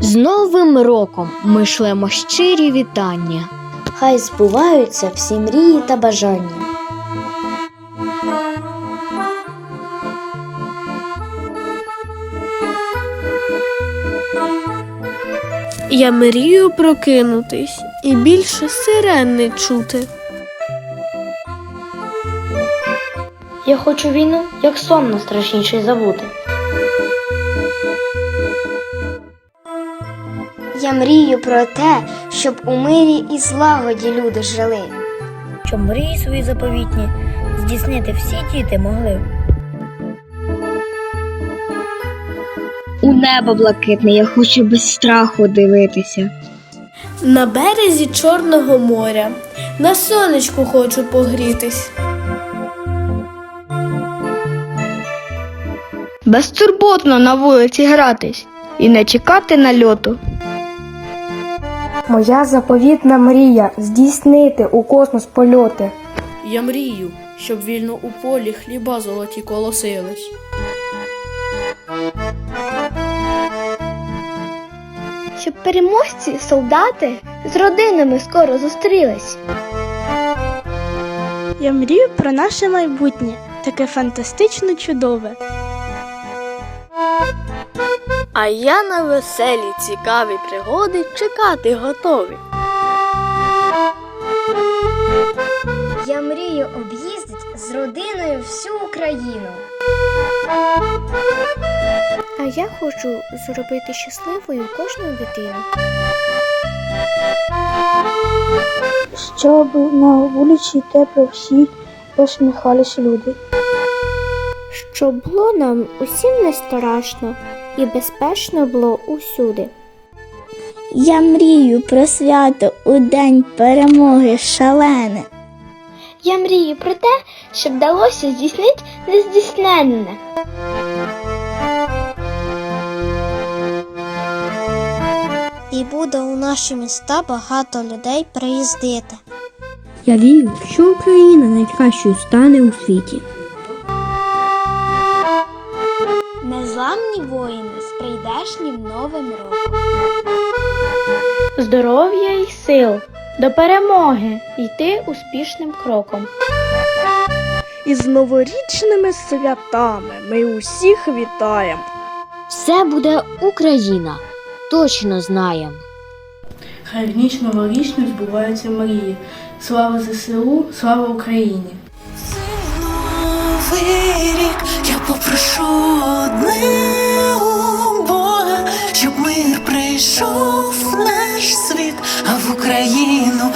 З Новим роком ми шлемо щирі вітання. Хай збуваються всі мрії та бажання. Я мрію прокинутись і більше сирен не чути. Я хочу війну, як сон найстрашніший забути. Я мрію про те, щоб у мирі і злагоді люди жили. Щоб мрії свої заповітні здійснити всі діти могли. У небо блакитне, я хочу без страху дивитися. На березі Чорного моря на сонечку хочу погрітись. Безтурботно на вулиці гратись і не чекати нальоту. Моя заповітна мрія здійснити у космос польоти. Я мрію, щоб вільно у полі хліба золоті колосились. Щоб переможці, солдати з родинами скоро зустрілись. Я мрію про наше майбутнє, таке фантастично чудове. А я на веселі, цікаві пригоди чекати готові. Я мрію об'їздить з родиною всю Україну. А я хочу зробити щасливою кожну дитину. Щоб на вулиці тепло всі посміхались люди. Щоб було нам усім не страшно і безпечно було усюди. Я мрію про свято у день перемоги шалене. Я мрію про те, щоб вдалося здійснити нездійсненне. І буде у наші міста багато людей приїздити. Я вірю, що Україна найкращою стане у світі. Незламні воїни з прийдешнім новим роком. Здоров'я і сил до перемоги йти успішним кроком. І з новорічними святами ми усіх вітаємо. Все буде Україна, точно знаєм. Хай в ніч новорічну збуваються мрії. Слава ЗСУ, слава Україні! Новий рік попрошу одне Бога, щоб мир прийшов в наш світ, а в Україну.